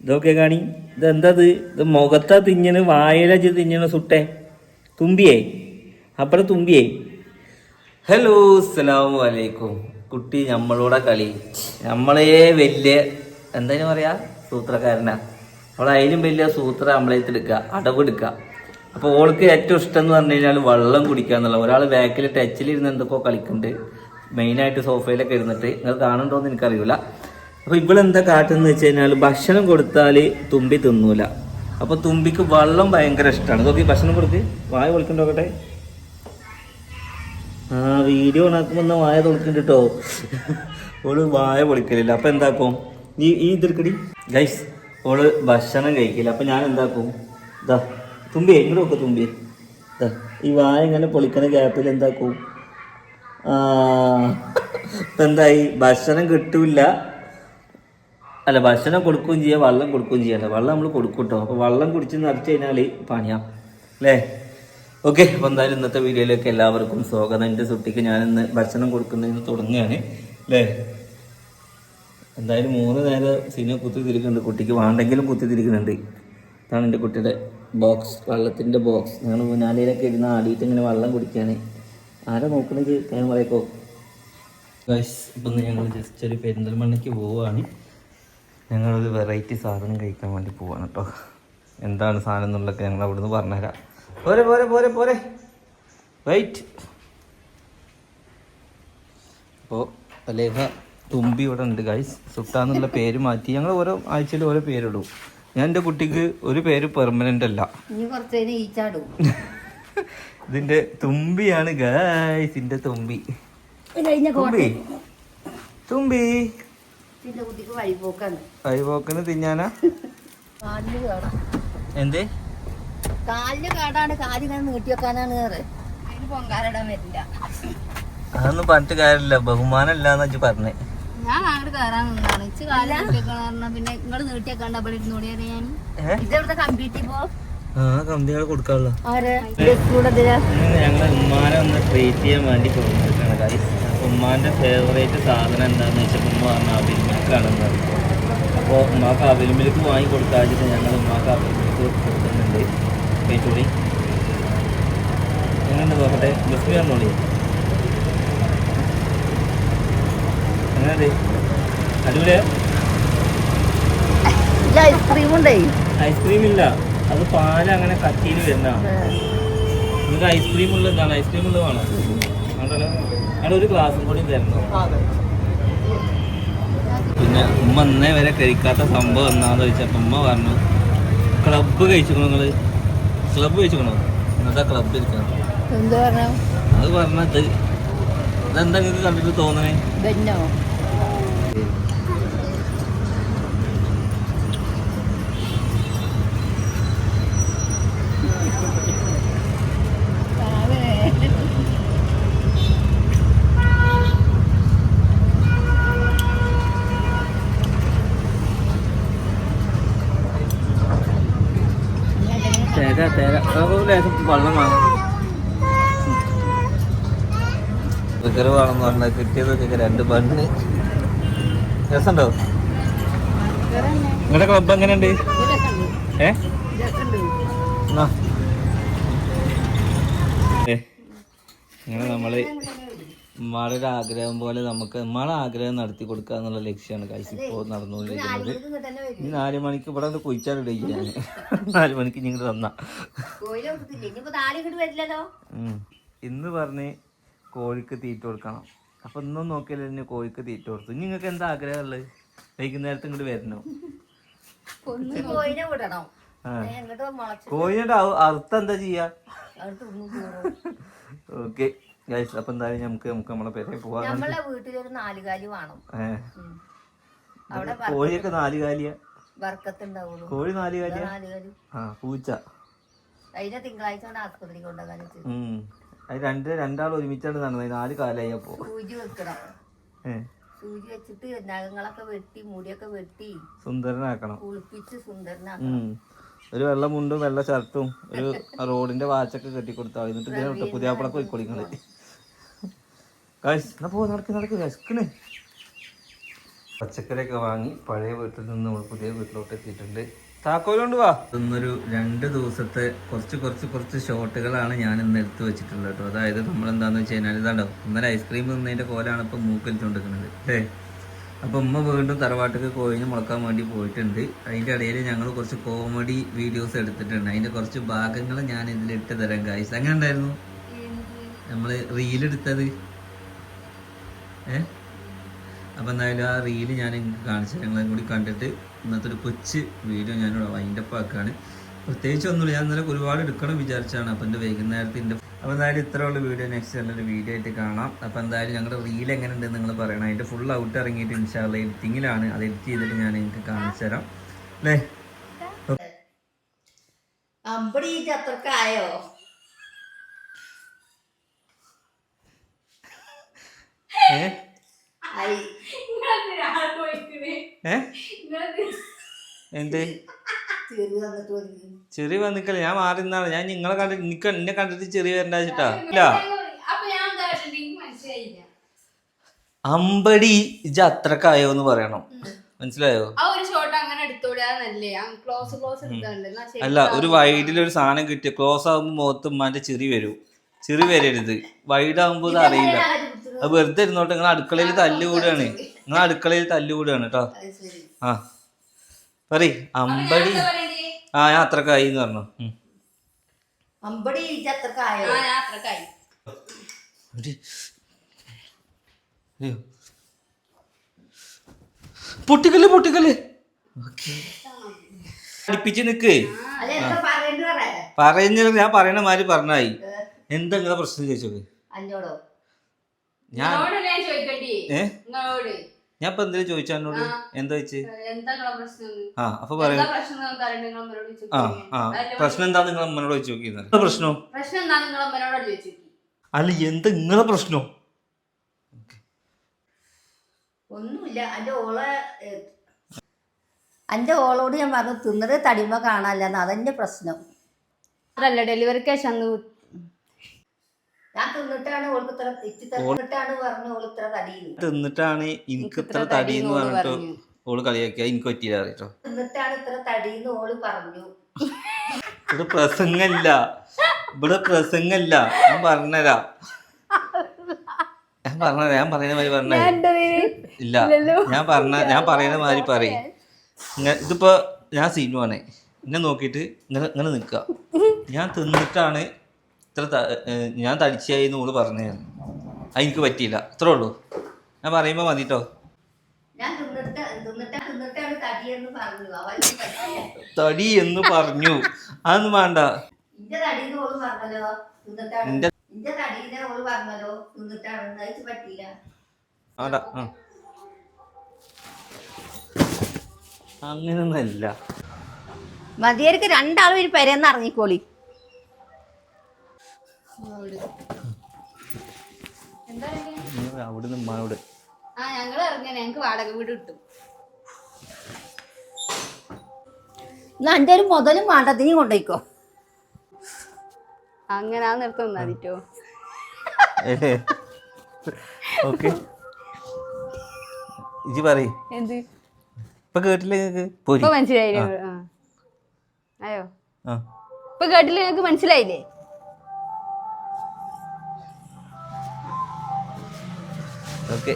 ഇതൊക്കെ കാണി. ഇതെന്തത്? ഇത് മുഖത്താ തിഞ്ഞണ് വായലച്ച് തിഞ്ഞണ് സുട്ടെ. തുമ്പിയേ. അപ്പുറം തുമ്പിയേ. ഹലോ അസ്സലാമു അലൈക്കും. കുട്ടി നമ്മളോടെ കളി. നമ്മളേ വലിയ എന്തായാലും പറയാ? സൂത്രക്കാരനാ. അവൾ അതിലും വലിയ സൂത്ര നമ്മളേത്ത് എടുക്കുക അടവെടുക്കുക അപ്പോൾ ഓൾക്ക് ഏറ്റവും ഇഷ്ടം എന്ന് പറഞ്ഞു കഴിഞ്ഞാൽ വെള്ളം കുടിക്കുക എന്നുള്ള ഒരാൾ ബാക്കിൽ ടച്ചിലിരുന്ന് എന്തൊക്കെയോ കളിക്കുന്നുണ്ട്. മെയിനായിട്ട് സോഫയിലൊക്കെ ഇരുന്നിട്ട്. നിങ്ങൾ കാണുന്നുണ്ടോ എന്ന് എനിക്കറിയില്ല അപ്പോൾ ഇവളെന്താ കാട്ടെന്ന് വെച്ച് കഴിഞ്ഞാൽ ഭക്ഷണം കൊടുത്താൽ തുമ്പി തിന്നൂല. അപ്പോൾ തുമ്പിക്ക് വെള്ളം ഭയങ്കര ഇഷ്ടമാണ് നോക്കി ഭക്ഷണം കൊടുക്ക്. വായ പൊളിക്കണ്ടോക്കട്ടെ? ആ വീഡിയോ ഉണ്ടാക്കുമ്പോ വായ തുറക്കുന്നുണ്ട് കേട്ടോ ഓൾ വായ പൊളിക്കലില്ല. അപ്പൊ എന്താക്കും? നീ ഈ ഇതെടുക്കടി. ഗൈസ് ഓൾ ഭക്ഷണം കഴിക്കില്ല. അപ്പൊ ഞാൻ എന്താക്കും ഇതാ തുമ്പി ഇങ്ങോട്ട് നോക്കും തുമ്പി ദാ, ഈ വായ ഇങ്ങനെ പൊളിക്കണ ഗ്യാപ്പിൽ എന്താക്കും? ഇപ്പൊ എന്തായി? ഭക്ഷണം കിട്ടൂല അല്ല ഭക്ഷണം കൊടുക്കുകയും ചെയ്യാം വെള്ളം കൊടുക്കുകയും ചെയ്യണ്ട വെള്ളം നമ്മൾ കൊടുക്കും കേട്ടോ അപ്പോൾ വെള്ളം കുടിച്ച് നിറച്ച് കഴിഞ്ഞാൽ പണിയാ. അല്ലേ? ഓക്കെ അപ്പോൾ എന്തായാലും ഇന്നത്തെ വീഡിയോയിലേക്ക് എല്ലാവർക്കും സ്വാഗതം. എന്റെ സുട്ടിക്ക് ഞാനിന്ന് ഭക്ഷണം കൊടുക്കുന്നതിന് തുടങ്ങുകയാണ്. അല്ലേ? എന്തായാലും മൂന്ന് നേരം സിനിമ കുത്തി തിരിക്കുന്നുണ്ട് കുട്ടിക്ക് വേണ്ടെങ്കിലും കുത്തി തിരിക്കുന്നുണ്ട് ഇതാണ് എന്റെ കുട്ടിയുടെ ബോക്സ് വെള്ളത്തിന്റെ ബോക്സ് ഞങ്ങൾ മുന്നാലിയിലൊക്കെ ഇരുന്ന് ആടിയിട്ട് ഇങ്ങനെ വെള്ളം കുടിക്കുകയാണ് ആരാ നോക്കണമെങ്കിൽ ഞാൻ പറയക്കോ ഗൈസ് ഇപ്പം ഞങ്ങൾ ജസ്റ്റ് ഒരു പെരിന്തൽമണ്ണയ്ക്ക് പോവുകയാണ് ഞങ്ങളൊരു വെറൈറ്റി സാധനം കഴിക്കാൻ വേണ്ടി പോവാണ് കേട്ടോ എന്താണ് സാധനം എന്നുള്ളതൊക്കെ ഞങ്ങൾ അവിടുന്ന് പറഞ്ഞുതരാം. പോരെ പോരെ പോരെ പോരെ. വെയിറ്റ് അപ്പോൾ അലേഹ തുമ്പി ഇവിടെ ഉണ്ട് ഗൈസ് സുട്ടാന്നുള്ള പേര് മാറ്റി. ഞങ്ങൾ ഓരോ ആഴ്ചയിൽ ഓരോ പേരിടും. ഞാൻ എന്റെ കുട്ടിക്ക് ഒരു പേര് പെർമനന്റ് അല്ല. ഇതിന്റെ തുമ്പിയാണ് ഗൈസിന്റെ തുമ്പി. തുമ്പി. തുമ്പി. കോട്ടത്തിന്റെ കുട്ടിക്ക് വഴിപോക്കാണ് കൈപോക്കന് തിന്നാനാ? കാലിന് കേടാ. എന്തേ? കാലിന് കേടാണ്. കാലിങ്ങനെ നീട്ടി വെക്കാനാണ് കയറ് അതിന് പൊങ്കാലിടാൻ വരില്ല അതൊന്നും പറഞ്ഞിട്ട് കാര്യമില്ല. ബഹുമാനം ഇല്ലാന്ന് വെച്ച് പറഞ്ഞേ. ഞാൻ അങ്ങോട്ട് കയറാൻ നിന്നാണ്. ഇച്ച് കാലിൽ നീട്ടിയേക്കണ പിന്നെ നിങ്ങൾ നീട്ടിയേക്കാണ്ട് അവിടെ ഇരുന്നോടി ഞാൻ. ഏഹ് ഇതെവിടുത്തെ കമ്പ്യൂട്ടർ പോ? ആ കൊടുക്കാനുള്ള. ഞങ്ങൾ ഉമ്മാനെ ഒന്ന് ട്രീറ്റ് ചെയ്യാൻ വേണ്ടി കൊടുത്തിട്ടാണ് ഗൈസ് ഉമ്മാന്റെ ഫേവറേറ്റ് സാധനം എന്താണെന്ന് വെച്ചാൽ ഉമ്മ പറഞ്ഞ അവിൽ മിൽക്കാണെന്ന് പറഞ്ഞു. അപ്പോൾ ഉമ്മാക്ക് അവിൽ മിൽക്ക് വാങ്ങി കൊടുക്കാതിട്ട് ഞങ്ങൾ ഉമ്മാക്ക് അവിൽ മിൽക്ക് കൊടുക്കുന്നുണ്ട്. പേറ്റൂടി എങ്ങനെ നോക്കട്ടെ? ബസ് വരണോളി എങ്ങനെ അടിപൊളിയാ? ഐസ്ക്രീം ഉണ്ടേ ഐസ്ക്രീം ഇല്ല അത് പാൽ അങ്ങനെ കട്ടിയിൽ വരുന്നതാണ്. നിങ്ങൾക്ക് ഐസ്ക്രീം ഉള്ളതാണ് ഐസ്ക്രീം ഉള്ളത് വേണോ അവിടെ ഒരു ഗ്ലാസും കൂടി തരുന്നു. പിന്നെ ഉമ്മ ഇന്നേ വരെ കഴിക്കാത്ത സംഭവം എന്നാന്ന് ചോദിച്ചപ്പോൾ ഉമ്മ പറഞ്ഞു ക്ലബ്ബ് കഴിച്ചിക്കണോ നിങ്ങൾ? ക്ലബ്ബ് കഴിച്ചിക്കണോ? ഇന്നത്തെ ക്ലബ്ബ് ഇരിക്കണം അത് പറഞ്ഞത് ഇതെന്താ നിങ്ങൾക്ക് കണ്ടിട്ട് തോന്നണേ ബെന്നോ തേര തേര അതൊക്കെ ലേശം വെള്ളം വാങ്ങും ബിഗർ വേണമെന്ന് പറഞ്ഞത് കിട്ടിയതൊക്കെ രണ്ട് ബണ്ണ്. രസമുണ്ടോ? നിങ്ങളുടെ ക്ലബ് എങ്ങനെയുണ്ട്? ഏ? എന്നാ. ഏ, ഒരു ആഗ്രഹം പോലെ നമുക്ക് ഉമ്മാടെ ആഗ്രഹം നടത്തി കൊടുക്കുക എന്നുള്ള ലക്ഷ്യമാണ്. കഴിച്ച് ഇപ്പോൾ നടന്നുകൊണ്ടിരിക്കുന്നത്. ഇനി നാല് മണിക്ക് ഇവിടെ ഒന്ന് കുഴിച്ചാലിടുക ഞാൻ നാല് മണിക്ക് നിങ്ങൾ തന്നാ. ഇന്ന് പറഞ്ഞ് കോഴിക്ക് തീറ്റ കൊടുക്കണം. അപ്പൊ ഇന്നും നോക്കിയാലും ഇനി കോഴിക്ക് തീറ്റ കൊടുത്തു. ഇനി നിങ്ങൾക്ക് എന്താ ആഗ്രഹമുള്ളത് വൈകുന്നേരത്ത് ഇങ്ങോട്ട് വരണോ? കോഴിയുടെ അർത്ഥം എന്താ ചെയ്യാ? തിന്നു ഓക്കെ. ഗൈസ് അപ്പൊ എന്തായാലും നമുക്ക് നമുക്ക് നമ്മളെ പേരെ പോവാം നമ്മളെ വീട്ടിലൊരു നാലുകാലി വേണം. ഏ. ഉം. അവിടെ കോഴിയൊക്കെ നാലുകാലിയ? വർക്കത്തുണ്ടാവുള്ളൂ. കോഴി നാലുകാലി. ആ പൂച്ച. അതിനെ തിങ്കളാഴ്ച കൊണ്ട് ആസ്പത്രി കൊണ്ടുപോകാൻ ഉം. അത് രണ്ട് രണ്ടാൾ ഒരുമിച്ചാണ് നടന്നത് നാല് കാലായി അപ്പോ. സൂചി വെക്കണം. സൂചി വെച്ചിട്ട് നഖങ്ങളൊക്കെ വെട്ടി മുടിയൊക്കെ വെട്ടി സുന്ദരനാക്കണം. കുളിപ്പിച്ച് സുന്ദരനാക്കണം. ഉം. ഒരു വെള്ള മുണ്ടും വെള്ള ഷർട്ടും ഒരു റോഡിന്റെ വാച്ചൊക്കെ കെട്ടിക്കൊടുത്താൽ. എന്നിട്ട് ഇതിനെ വിട്ട. പുതിയാപ്പിളക്ക് പോയിക്കൊളിങ്ങൾ കാശ് എന്നാ പോ നടക്ക് നടക്ക് വിശക്കണ് പച്ചക്കറിയൊക്കെ വാങ്ങി പഴയ വീട്ടിൽ നിന്ന് നമ്മൾ പുതിയ വീട്ടിലോട്ട് എത്തിയിട്ടുണ്ട്. താക്കോലുണ്ട് വാ. ഇന്നൊരു രണ്ട് ദിവസത്തെ കുറച്ച് കുറച്ച് കുറച്ച് ഷോട്ടുകളാണ് ഞാൻ ഇന്ന് എടുത്തു വെച്ചിട്ടുള്ളത് കേട്ടോ. അതായത് നമ്മൾ എന്താണെന്ന് വെച്ച് കഴിഞ്ഞാൽ ഇതാണ്ടോ ഇന്നലെ ഐസ്ക്രീം തിന്നതിന്റെ കോലാണ് ഇപ്പം മൂക്കലിച്ചുകൊണ്ടിരിക്കുന്നത് അല്ലേ? അപ്പോൾ ഉമ്മ വീണ്ടും തറവാട്ടിക്ക് കോഴിന് മുളക്കാൻ വേണ്ടി പോയിട്ടുണ്ട്. അതിന്റെ ഇടയിൽ ഞങ്ങൾ കുറച്ച് കോമഡി വീഡിയോസ് എടുത്തിട്ടുണ്ട്. അതിന്റെ കുറച്ച് ഭാഗങ്ങൾ ഞാൻ ഇതിലിട്ട് തരാം കായ്സ് അങ്ങനെ ഉണ്ടായിരുന്നു? നമ്മൾ റീലെടുത്തത് ഏ? അപ്പം എന്തായാലും ആ റീൽ ഞാൻ കാണിച്ചു ഞങ്ങളെ കൂടി കണ്ടിട്ട് ഇന്നത്തെ ഒരു കൊച്ച് വീഡിയോ ഞാനിവിടെ വൈൻഡപ്പ് ആക്കുകയാണ് പ്രത്യേകിച്ച് ഒന്നുമില്ല. ഞാൻ ഇന്നലെ ഒരുപാട് എടുക്കണം വിചാരിച്ചാണ്. അപ്പം എന്റെ വൈകുന്നേരത്തിന്റെ അപ്പോൾ എന്തായാലും ഇത്രയുള്ള വീഡിയോ നെക്സ്റ്റ് നല്ലൊരു വീഡിയോ ആയിട്ട് കാണാം. അപ്പോൾ എന്തായാലും ഞങ്ങളുടെ റീൽ എങ്ങനെ ഉണ്ടെന്ന് നിങ്ങൾ പറയണം. അതിന്റെ ഫുൾ ഔട്ട് ഇറങ്ങിയിട്ട് ഇൻഷാല്ല എഡിറ്റിങ്ങിലാണ് അത് എഡിറ്റ് ചെയ്തിട്ട് ഞാൻ നിങ്ങൾക്ക് കാണിച്ചു തരാം. അല്ലേ? അമ്പടി അത്രക്കായോ ഏ ആയി ഏ എന്ത്? ചെറിയ വന്നിക്കല്ല വന്നു ചെറിയ വന്നിക്കല്ലേ ഞാൻ മാറി നിന്നാണ്. ഞാൻ നിങ്ങളെ കണ്ടിട്ട് നിക്ക എന്നെ കണ്ടിട്ട് ചെറിയ വരണ്ട വെച്ചിട്ടാ. ഇല്ല. അമ്പടി ഇജ് അത്രക്കായോ എന്ന് പറയണം മനസ്സിലായോ? ആ ഒരു ഷോട്ട് അങ്ങനെ എടുത്തോടാന്നല്ലേ ക്ലോസ് ക്ലോസ് എടുത്തോണ്ട് അല്ല ഒരു വൈഡിൽ ഒരു സാധനം കിട്ടിയ. ക്ലോസ് ആകുമ്പോൾ മുഖത്ത് ഉമ്മാന്റെ ചെറി വരും. ചെറി വരരുത്. വൈഡ് ആകുമ്പോൾ ഇത് അറിയില്ല. അത് വെറുതെ ഇരുന്നോട്ടെ നിങ്ങൾ അടുക്കളയിൽ തല്ലുകൂടാണ്. നിങ്ങൾ അടുക്കളയിൽ തല്ലുകൂടാണ് കേട്ടോ. അത് ശരി. ആ. പറ അമ്പടി? ആ ഞാൻ അത്രക്കായി എന്ന് പറഞ്ഞു. അമ്പടി. പൊട്ടിക്കൽ പൊട്ടിക്കൽ പഠിപ്പിച്ച് നിക്ക്. പറയുന്നത് ഞാൻ പറയണ മാതിരി പറഞ്ഞായി എന്താ നിങ്ങളെ പ്രശ്നം ചോദിച്ചോക്ക്? അന്നോടോ ഞാൻ ഞാൻ ചോദിക്കണ്ടേ. ഏ? ഞാൻ ഇപ്പൊ എന്തെങ്കിലും ചോദിച്ചു എന്നോട്? എന്താ വെച്ച്? ആ അപ്പൊ പറയാം. ആ ആ. പ്രശ്നം എന്താ നിങ്ങൾ അമ്മനോട് ചോദിച്ചു നോക്കിയത് എന്താ പ്രശ്നം? അല്ല എന്ത് നിങ്ങളെ പ്രശ്നോ? ഒന്നുമില്ല. അന്റെ ഓളെ അന്റെ ഓളോട് ഞാൻ പറഞ്ഞു തിന്നത് തടിമ കാണാല്ലെന്ന് അതെന്റെ പ്രശ്നം. അതല്ല ഡെലിവറി ക്യാഷ് അന്ന് ഞാൻ തിന്നിട്ടാണ് ഓൾക്ക് ഇത്ര ഇച്ചി തിന്നിട്ടാണ് പറഞ്ഞു ഓൾ ഇത്ര തടിയുന്നു തിന്നിട്ടാണ് എനിക്ക് ഇത്ര തടി എന്ന് പറഞ്ഞിട്ട് ഓൾ കളിയാക്കിയ എനിക്ക് പറ്റിയില്ല അറിയിട്ടോ. തിന്നിട്ടാണ് ഇത്ര തടിയെന്ന് ഓൾ പറഞ്ഞു. ഇവിടെ പ്രസംഗല്ല. ഇവിടെ പ്രസംഗല്ല. ഞാൻ പറഞ്ഞരാ. ഞാൻ പറഞ്ഞ ഞാൻ പറയുന്ന മാതിരി പറഞ്ഞ ഇല്ല. ഞാൻ പറഞ്ഞ ഞാൻ പറയുന്ന മാതിരി പറയും. ഇതിപ്പോ ഞാൻ സിനിമയാണ് എന്നെ നോക്കിയിട്ട് ഇങ്ങനെ ഇങ്ങനെ നിൽക്കുക ഞാൻ തിന്നിട്ടാണ് ഇത്ര ഞാൻ തടിച്ചായി എന്ന് ഓൾ പറഞ്ഞായിരുന്നു. അത് എനിക്ക് പറ്റിയില്ല. അത്രേ ഉള്ളൂ. ഞാൻ പറയുമ്പോൾ മതിട്ടോ ഞാൻ തിന്നിട്ട് തിന്നിട്ടാ തിന്നിട്ടാണ് തടിയെന്ന് പറഞ്ഞു. അവൾക്ക് പറ്റില്ല തടി എന്ന് പറഞ്ഞു. അതൊന്നും വേണ്ട. അങ്ങനൊന്നല്ല മതിയർക്ക് രണ്ടാളും പറഞ്ഞല്ലോ പെരയെന്ന് നിന്റെ അവിടുന്ന് ഉമ്മാനോട്. ആ ഞങ്ങൾ വാടക വീട് കിട്ടും. ഒരു മുതലും വേണ്ടതിനും കൊണ്ടുപോയിക്കോ അങ്ങനെ ആ നിർത്തം മതിട്ടോ ഓക്കെ. ഇജി പറയ്. എന്ത്? ഇപ്പൊ കേട്ടില്ലേ നിങ്ങക്ക്? പോരി. മനസ്സിലായില്ലേ? അയ്യോ ഇപ്പൊ കേട്ടില്ല മനസ്സിലായില്ലേ? ഓക്കെ